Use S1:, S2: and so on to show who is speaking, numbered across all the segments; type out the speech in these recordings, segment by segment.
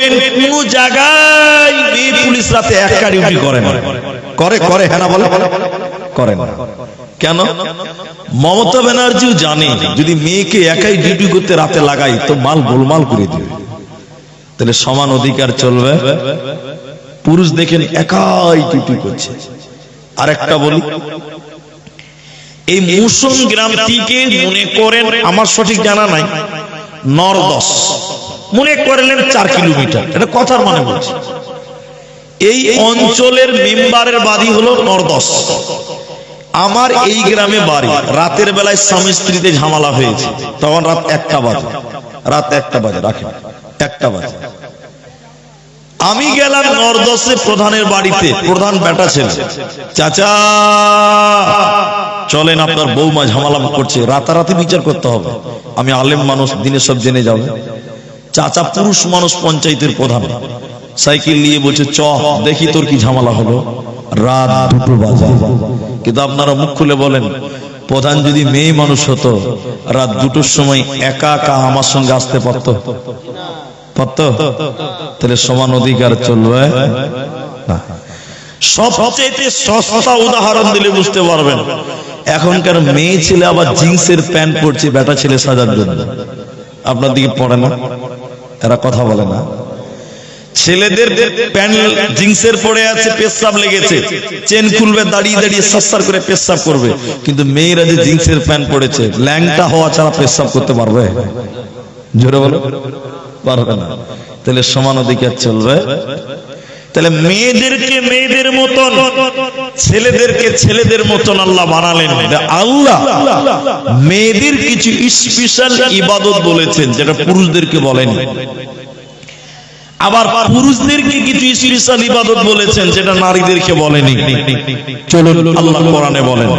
S1: কোন একা ডিউটি করে করে করে হ্যাঁ বলে? কেন? মমতা ব্যানার্জিও জানে, যদি মেয়েকে একাই ডিউটি করতে রাতে লাগাই, তো মাল গোলমাল করে দিবে। তাহলে সমান অধিকার চলবে? পুরুষ দেখেন একাই ডিউটি করছে। আর একটা বলি, এই মুসুম গ্রাম মনে করেন, আমার সঠিক জানা নাই নরদশ মনে করলেন চার কিলোমিটার। এটা কথার মানে বলছি। এই অঞ্চলের মেম্বারের বাড়ি হলো নরদশ আমার এই গ্রামে বাড়ি। রাতের বেলায় স্বামী স্ত্রীতে ঝামেলা হয়েছে। তখন রাত একটা বাজে। রাত একটা বাজে, রাখেন। একটা বাজে। আমি গেলাম নরদশে প্রধানের বাড়িতে। প্রধান বেটা ছেলে। চাচা, চলেন আপনার বৌমা ঝামেলা করছে। রাতারাতি বিচার করতে হবে। আমি আলেম মানুষ দিনে সব জেনে যাবে। চাচা পুরুষ মানুষ পঞ্চায়েতের প্রধান। সাইকেল নিয়ে বলছে চ, দেখি তোর কি ঝামেলা হলো। রাত দুটো বাজে। কিন্তু আপনারা মুখ খুলে বলেন, প্রধান যদি মেয়ে মানুষ হতো, রাত দুটোর সময় একা একা আমার সঙ্গে আসতে পারত? পারত? তাহলে সমান অধিকার চলবে? সবচেয়ে সস্তা উদাহরণ দিলে বুঝতে পারবেন, এখনকার মেয়ে ছেলে আবার জিন্সের প্যান্ট পরছে, বেটা ছেলে সাজার জন্য। আপনার দিকে পড়ে না? এরা কথা বলে না। ছেলেদের প্যান্ট জিন্সের পরে আছে, পেশাব লেগেছে। চেন খুলবে, দাঁড়িয়ে দাঁড়িয়ে সস্তার করে পেশাব করবে। কিন্তু মেয়েরা যে জিন্সের প্যান্ট পরেছে, ল্যাংটা হওয়া ছাড়া পেশাব করতে পারবে? জোরে বলো। পারবে না। তাহলে সমান অধিকার চলবে। তাহলে মেয়েদেরকে মেয়েদের মতন, ছেলেদেরকে ছেলেদের মতন আল্লাহ বানালেন। আল্লাহ। মেয়েদের কিছু স্পেশাল ইবাদত বলেছেন, যেটা পুরুষদেরকে বলেনি। আবার পুরুষদেরকে কিছু স্পেশাল ইবাদত বলেছেন, যেটা নারীদেরকে বলেনি। চলুন, আল্লাহ কোরআনে বলেন।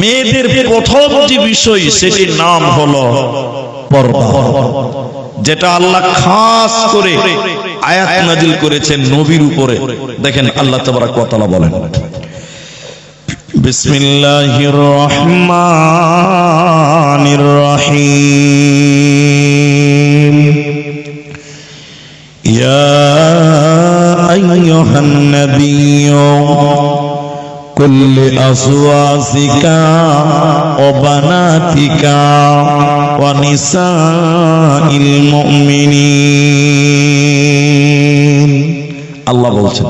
S1: মেয়েদের প্রথম যে বিষয়, সেটির নাম হলো পর্দা। যেটা আল্লাহ খাস করে আয়াত নাজিল করেছেন নবীর উপরে দেখেন আল্লাহ তাবারাক ওয়া তাআলা বলেন বিসমিল্লাহির রহমানির রহিম ইয়া আইয়ুহান নাবিয়্যু قل لأزواجك وبناتك ونساء المؤمنين আল্লাহ বলছেন,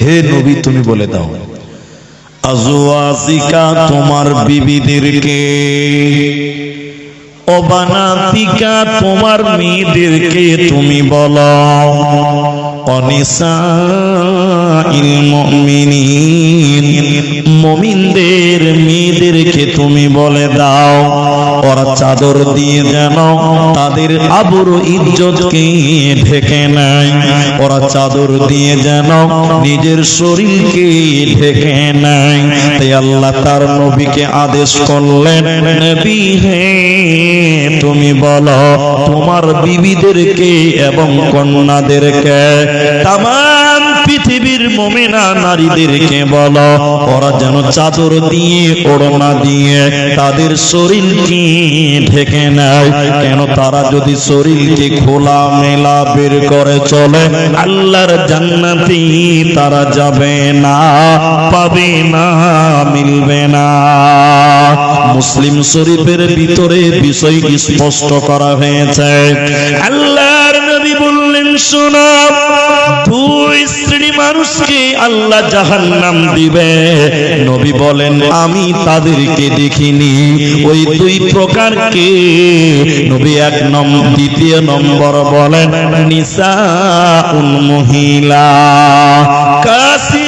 S1: হে নবী, তুমি বলে দাও, আজওয়াজিকা তোমার বিবিদেরকে, অবানাতিকা তোমার মেয়েদেরকে তুমি বলো অনিসা মমিনদের মেয়েদেরকে তুমি বলে দাও, ওরা চাদর দিয়ে যেন তাদের আবর ইজ্জতকে ঢেকে নেয়। ওরা চাদর দিয়ে যেন নিজের শরীরকে ঢেকে নেয়। তাই আল্লাহ তার নবীকে আদেশ করলেন, নবী হে, তুমি বলো, তোমার বিবিদেরকে এবং কন্যাদেরকে তাম পৃথিবীর মোমেনা নারীদেরকে বলো, ওরা যেন চাদর দিয়ে, ওড়না দিয়ে তাদের শরীরকে ঢেকে নেয়। কেন তারা যদি শরীরকে খোলা মেলা বের করে চলে, আল্লাহর জান্নাতি তারা যাবে না, পাবে না, মিলবে না। মুসলিম শরীফের ভিতরে বিষয় স্পষ্ট করা হয়েছে। আল্লাহর শোনা দুই শ্রেণি মানুষকে আল্লাহ জাহান্নাম দিবে। নবী বলেন, আমি তাদেরকে দেখিনি। ওই দুই প্রকারকে। নবী এক নম্বর দ্বিতীয় নম্বর বলেন নিসা মহিলা কাসিয়াতুন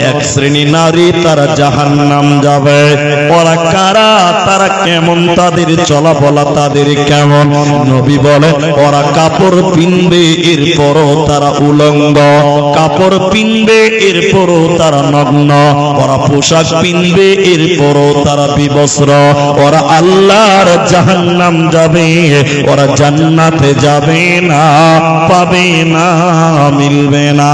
S1: এক শ্রেণি নারী তারা যাবে। ওরা কারা? তারা কেমন? তাদের তাদের কেমন? নবী বলে, ওরা কাপড় পিনবে, এরপরও তারা উলঙ্গ। কাপড় পিনবে, এরপরও তারা নগ্ন। ওরা পোশাক পিনবে, এরপরও তারা ওরা আল্লাহর যাবে, ওরা জান্নাতে যাবে না, পাবে না মিলবে না।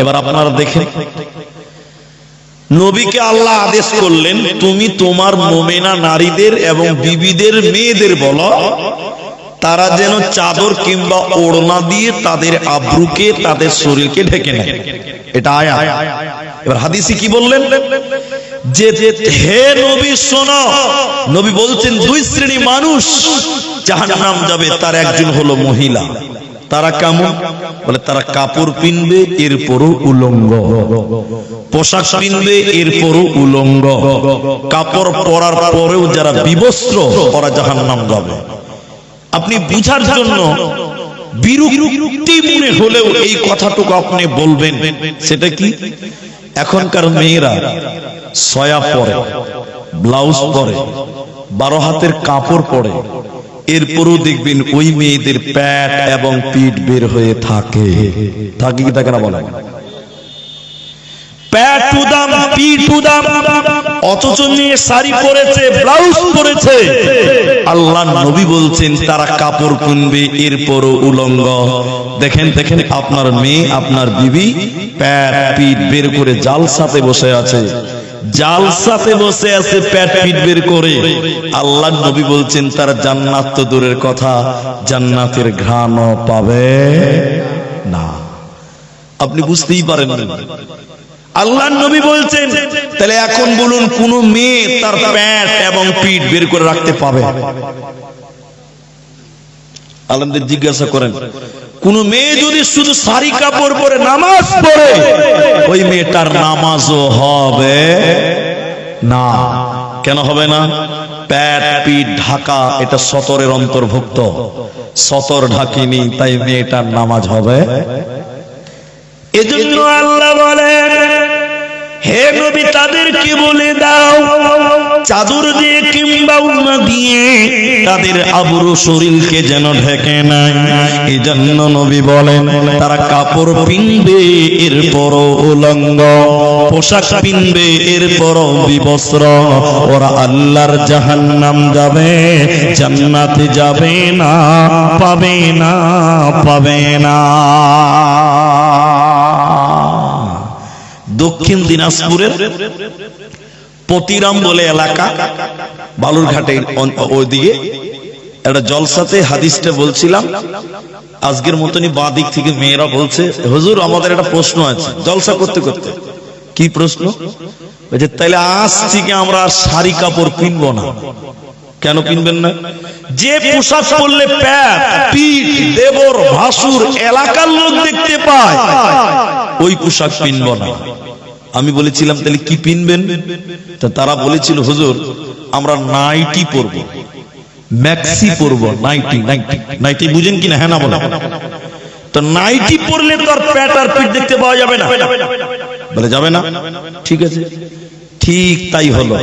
S1: এবার আপনারা দেখেন, নবীকে আল্লাহ আদেশ করলেন, তুমি তোমার মোমেনা নারীদের এবং বিবিদের মেয়েদের বলো, তারা যেন চাদর কিংবা ওড়না দিয়ে তাদের আব্রুকে, তাদের শরীরকে ঢেকে নেয়। এটা আয়া এবার হাদিসি কি বললেন? যে হে নবী শোনো, নবী বলছেন, দুই শ্রেণি মানুষ জাহান্নাম যাবে, তার একজন হলো মহিলা। তারা কেমন? বলে, তারা কাপড় পিনবে, এরপরও উলঙ্গ। পোশাক পিনবে, এরপরও উলঙ্গ। কাপড় পরার পরেও যারা বিবস্ত্র, ওরা জাহান্নাম যাবে। আপনি বুঝার জন্য বিরক্তি মনে হলেও এই কথাটুকু আপনি বলবেন। সেটা কি? এখনকার মেয়েরা সয়া পরে, ব্লাউজ পরে, বারো হাতের কাপড় পরে এরপরও দেখবেন ওই মেয়েদের প্যাট এবং পিঠ বের হয়ে থাকে। থাকে কি থাকে না বলেন? পরেছে আল্লাহ নবী বলছেন, তারা কাপড় কিনবে এরপরও উলঙ্গ। দেখেন দেখেন, আপনার মেয়ে, আপনার বিবি প্যাট, পিঠ বের করে জাল সাথে বসে আছে। জালসাতে বসে আছে প্যাট পিঠ বের করে। আল্লাহ নবী বলছেন জান্নাত তো দূরের কথা, জান্নাতের ঘ্রাণও পাবে না। আপনি বুঝতেই পারেন। আল্লাহ নবী বলছেন, তাহলে এখন বলুন, কোন মেয়ে তার প্যান্ট এবং পিঠ বের করে রাখতে পাবে? আলমদের জিজ্ঞাসা করেন কোন মেয়ে যদি শুধু শাড়ি কাপড় পরে নামাজ পড়ে, ওই মেয়েটার নামাজও হবে না। কেন হবে না? প্যাট, পিঠ, ঢাকা, এটা সতরের অন্তর্ভুক্ত। সতর ঢাকিনি, তাই মেয়েটার নামাজ হবে। এজন্য আল্লাহ বলেন, হে নবী, তাদেরকে বলে দাও চাদর দিয়ে কিংবা উন্না দিয়ে তাদের আবরু শরীরকে যেন ঢেকে নাই এই জন্য নবী বলেন, তারা কাপড় পিনবে এরপরও উলঙ্গ। পোশাক পিনবে এরপরও বিবস্ত্র। ওরা আল্লাহর জাহান্নাম যাবে, জান্নাতে যাবে না, পাবে না পাবে না। দক্ষিণ দিনাজপুরের পতিরাম বলে এলাকা বালুরঘাটের ওইদিকে। একটা জলসাতে হাদিসটা বলছিলাম, আজকের মতনই বাঁ দিক থেকে মেয়েরা বলছে, হুজুর, আমাদের একটা প্রশ্ন আছে, জলসা করতে করতে। কি প্রশ্ন? তাইলে আজ থেকে আমরা আর শাড়ি কাপড় কিনবো না। কেন কিনবেন না? যে পোশাক পরলে দেবর এলাকার লোক দেখতে পায়, ওই পোশাক কিনবো না। আমি বলেছিলাম, তাহলে কি পিনবেন? তা তারা বলেছিল, হুজুর, আমরা নাইটি পরব। ম্যাক্সি পরব, নাইটি নাইটি। নাইটি বুঝেন কিনা? হ্যাঁ না বলে তো নাইটি পরলে তো আর প্যাট আর পিঠ দেখতে পাওয়া যাবে না। বলে, যাবে না? ঠিক আছে। ঠিক তাই হলো।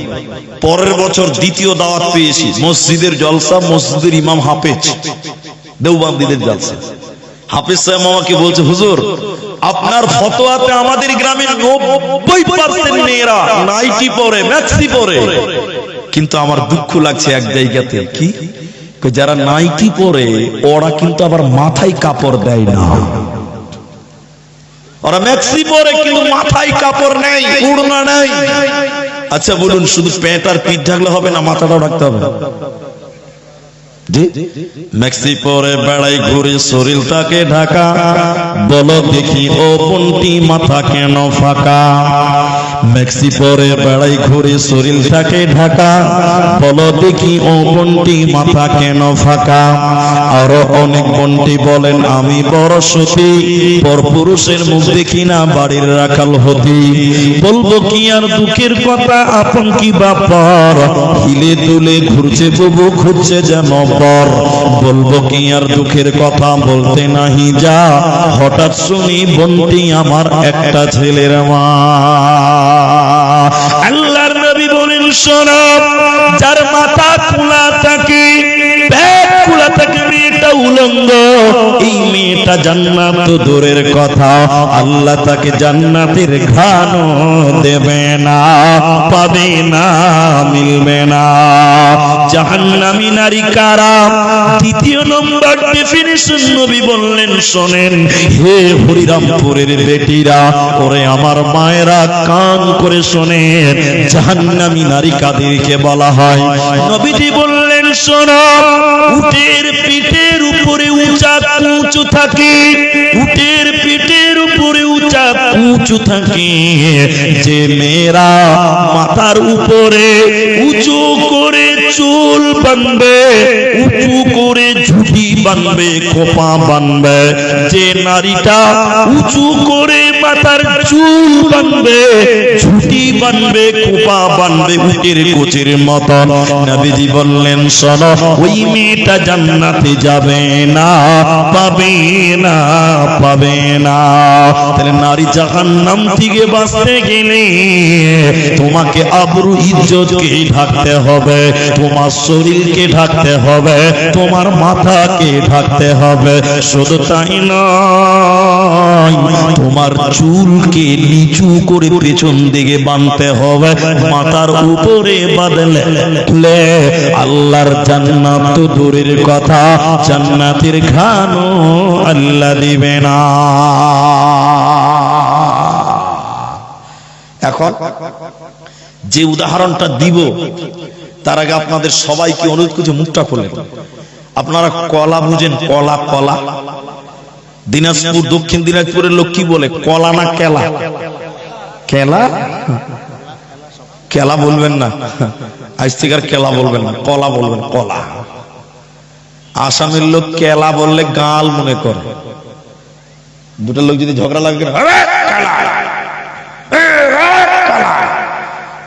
S1: পরের বছর দ্বিতীয় দাওয়াত পেয়েছি, মসজিদের জলসা, মসজিদের ইমাম হাফেজ, দেওবান্দিদের জলসা। হাফেজ সাহেব আমাকে বলছে, হুজুর আপনার ফতোয়াতে আমাদের গ্রামের নব্বই পার্সেন্ট মেয়েরা নাইটি পরে ম্যাক্সি পরে। কিন্তু আমার দুঃখ লাগছে এক জায়গাতে, কি? যারা নাইটি পরে, ওরা কিন্তু আবার মাথায় কাপড় দেয় না। ওরা ম্যাক্সি পরে, কিন্তু মাথায় কাপড় নেই, উড়না নেই। আচ্ছা বলুন, শুধু প্যান্ট আর পিঠ ঢাকলে হবে না, মাথাটাও রাখতে হবে? ম্যাক্সি পরে বেড়াই ঘুরে শরীরটাকে ঢাকা। বলো দেখি ও বন্টি মাথা কেন ফাঁকা। ম্যাক্সি পরে বেড়াই ঘুরে শরীরটাকে ঢাকা। বলো দেখি ও বন্টি মাথা কেন ফাঁকা? আরও অনেক বন্টি বলেন, আমি বড় সতী, পর পুরুষের মুখ দেখি না, বাড়ির রাখাল হতি। বলব কি আর দুঃখের কথা, আপন কি বাপার হিলে তুলে ঘুরছে বুবু, খুঁজছে যেন পর। বলব কি আর দুঃখের কথা, বলতে নাহি যা। হঠাৎ শুনি বন্টি আমার একটা ছেলের মা। আল্লাহর নবী বলেন শোনো যার মাথা খোলা থাকে
S2: এই মেয়েটা জান্নাত দূরের কথা। আল্লাহ তাকে জান্নাতের ঘ্রাণও দেবে না, পাবে না, মিলবে না। জাহান্নামী নারী কারা? নম্বর নবী বললেন, শোনেন, হে হরিরামপুরের বেটিরা, ওরে আমার মায়েরা কান করে শোনেন জাহান্নামী নারী কাদেরকে বলা হয়। নবীজি বললেন, শোনো, উটের পিঠের উপরে উঁচা থাকে উটের উঁচা থাকে, যে মেয়েরা মাথার উপরে উঁচু করে চুল বানবে, উঁচু করে ঝুটি বানবে, খোপা বানবে, যে নারীটা উঁচু করে মাথার চুল বানবে, ঝুটি বানবে, খোপা বানবে, উটের কোচের মতন। নবীজি বললেন, শোনো, ওই মেয়েটা জান্নাতে যাবে না, পাবে না পাবে না। তাহলে নারী জাহান্নাম থেকে বাঁচতে গেলে তোমাকে আবরু ইজ্জতকে ঢাকতে হবে, তোমার শরীরকে ঢাকতে হবে, তোমার মাথাকে ঢাকতে হবে। শুধু তাই নয়, তোমার চুলকে নিচু করে পেছন দিকে বাঁধতে হবে, মাথার উপরে বাঁধলে আল্লাহর জান্নাত তো দূরের কথা, জান্নাতের ঘানও আল্লাহ দিবে না।
S1: এখন যে উদাহরণটা দিব, তার আগে আপনাদের সবাইকে অনুরোধ করছে, মুখটা খোলেন আপনারা কলা বুঝেন? কলা কলা। দিনাজপুর, দক্ষিণ দিনাজপুরের লোক কি বলে? কলা না কেলা? কেলা? কেলা বলবেন না। আজ থেকে আর কেলা বলবেন না, কলা বলবেন, কলা। আসামের লোক কেলা বললে গাল মনে করে। দুটো লোক যদি ঝগড়া লাগে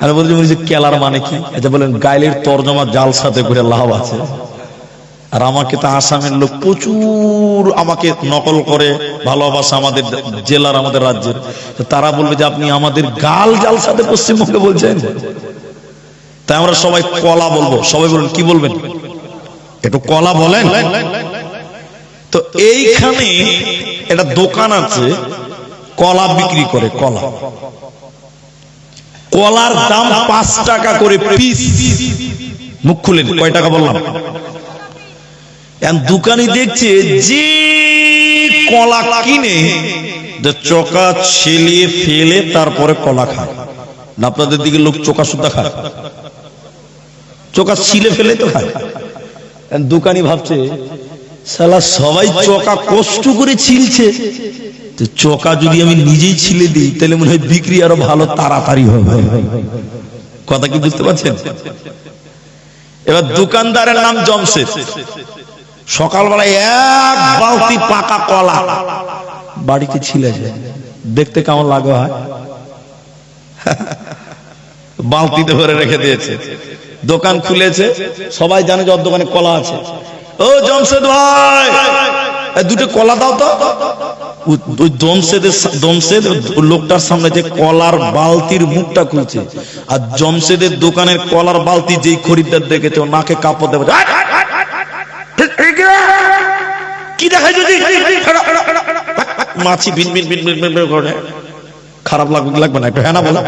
S1: আর বলছি বলছি, কেলার মানে কি? আচ্ছা বলেন, গাইলের তর্জমা জাল সাথে করে লাভ আছে। আর আমাকে তো আসামের লোক প্রচুর আমাকে নকল করে, ভালোবাসা আমাদের জেলার, আমাদের রাজ্যের। তারা বলবে যে আপনি আমাদের গাল জাল সাথে পশ্চিমবঙ্গে বলছেন? তাই আমরা সবাই কলা বলব। সবাই বলুন, কি বলবেন? একটু কলা বলেন? তো এইখানে একটা দোকান আছে, কলা বিক্রি করে, কলা। কলার দাম পাঁচ টাকা করে পিস মুখ খুলেন, কয় টাকা বললাম? দোকানি দেখছে যে কলা কিনে চোকা ছেলিয়ে ফেলে তারপরে কলা খায়। না, আপনাদের দিকে লোক চোকা সুদ্ধা খায়। চোকা ছিলে ফেলে তো খায়। দোকানি ভাবছে সালা সবাই চোকা কষ্ট করে ছিলছে। তো চোকা যদি আমি নিজেই ছিলে দিই, তাহলে মনে হয় বিক্রি আরও ভালো তাড়াতাড়ি হবে। কথা কি বুঝতে পারছেন? এবার দোকানদারের নাম জমশেদ। সকালবেলায় এক বালতি পাকা কলা। বাড়িতে ছিলে দেখতে কেমন লাগে হয়? বালতিতে ভরে রেখে দিয়েছে। দোকান খুলেছে। সবাই জানে যে ওর দোকানে কলা আছে। ও জমশেদ ভাই। দুটো কলা দাও তো। ওই জমশেদের জমশেদ লোকটার সামনে যে কলার বালতির মুখটা খুলছে। আর জমশেদের দোকানের কলার বালতি যেই খরিদ্দার দেখেছে নাকে কাপড় দেবে। কি? দেখাই যদি? মাছি ভিন ভিন ভিন ভিন করে। খারাপ লাগবে লাগবে না একটু হ্যাঁ না বলো।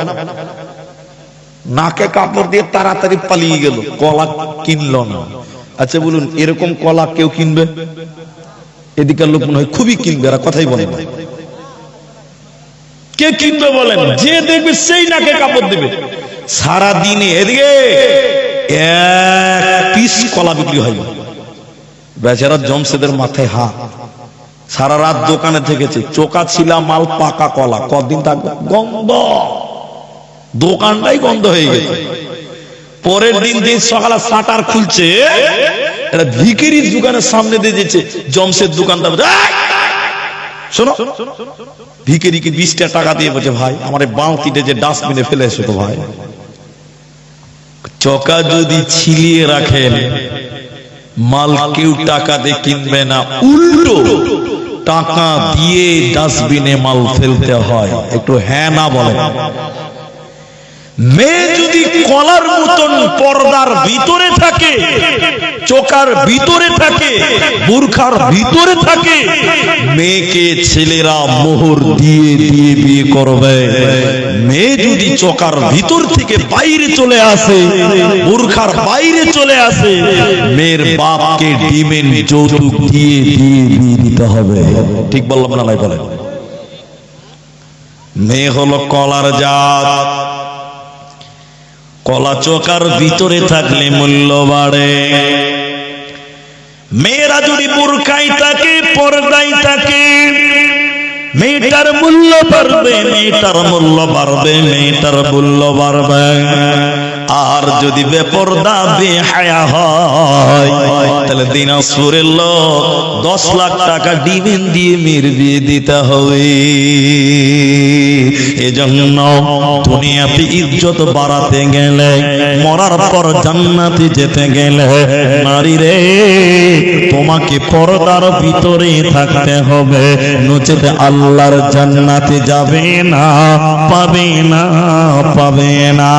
S1: নাকে কাপড় দিয়ে তাড়াতাড়ি পালিয়ে গেল। কলা কিনলো না। আচ্ছা বলুন, এরকম কলা কেউ কিনবে? এদিকের লোক মনে হয় খুবই কিনবে, এরা কথাই বলে। কে কিনবে বলেন? যে দেখবে সেই নাকে কাপড় দেবে। সারা দিনে এদিকে এক পিস কলা বিক্রি হয়। বেচারা জমশেদের মাথায় হাত। সারা রাত দোকানে থেকেছে। চোকা ছিলা মাল পাকা কলা। কদিন থাকবে? গন্ধ। দোকানটাই গন্ধ হয়ে গেছে। পরের দিন দিন সকালে শাটার খুলছে এটা ভিকিরির দোকানের সামনে দিয়ে দিয়েছে জমশেদ দোকানদার! শোনো ভিকিরিকে বিশটা টাকা দিয়ে বলছে ভাই আমার বাঁতিটা যে ডাস্টবিনে ফেলে এসো তো ভাই। চকা যদি ছিলিয়ে রাখেন মাল কেউ টাকা দিয়ে কিনবে না উল্টো টাকা দিয়ে ডাস্টবিনে মাল ফেলতে হয়। একটু হ্যাঁ না বলেন। মেয়ে যদি কলার মতন পর্দার ভিতরে থাকে চোকার ভিতরে থাকে, বুরখার ভিতরে থাকে, মেয়েকে ছেলেরা মোহর দিয়ে দিয়ে বিয়ে করবে। মেয়ে যদি চোকার ভিতর থেকে বাইরে চলে আসে, বুরখার বাইরে চলে আসে, মেয়ের বাপকে ডিমেন যৌতুক দিয়ে দিয়ে বিয়ে দিতে হবে। ঠিক বললাম না ভাই বলেন? মেয়ে হলো কলার জাত। কলা চোকার ভিতরে থাকলে মূল্য বাড়ে। মেয়েরা যদি বুরকাই থাকে পর্দাই থাকে, মেয়েটার মূল্য বাড়বে, মেয়েটার মূল্য বাড়বে, মেয়েটার মূল্য বাড়বে। আর যদি বেপর্দা, বেহায়া হয় তাহলে দিনাজপুরের লোক দশ লাখ টাকা ডিমেন দিয়ে মেয়ের বিয়ে দিতে হবে। এজন্য দুনিয়াতে ইজ্জত বাড়াতে গেলে, মরার পর জান্নাতে যেতে গেলে নারী রে, তোমাকে পর্দার ভিতরে থাকতে হবে। নচেতে আল্লাহর জান্নাতে যাবে না, পাবে না পাবে না।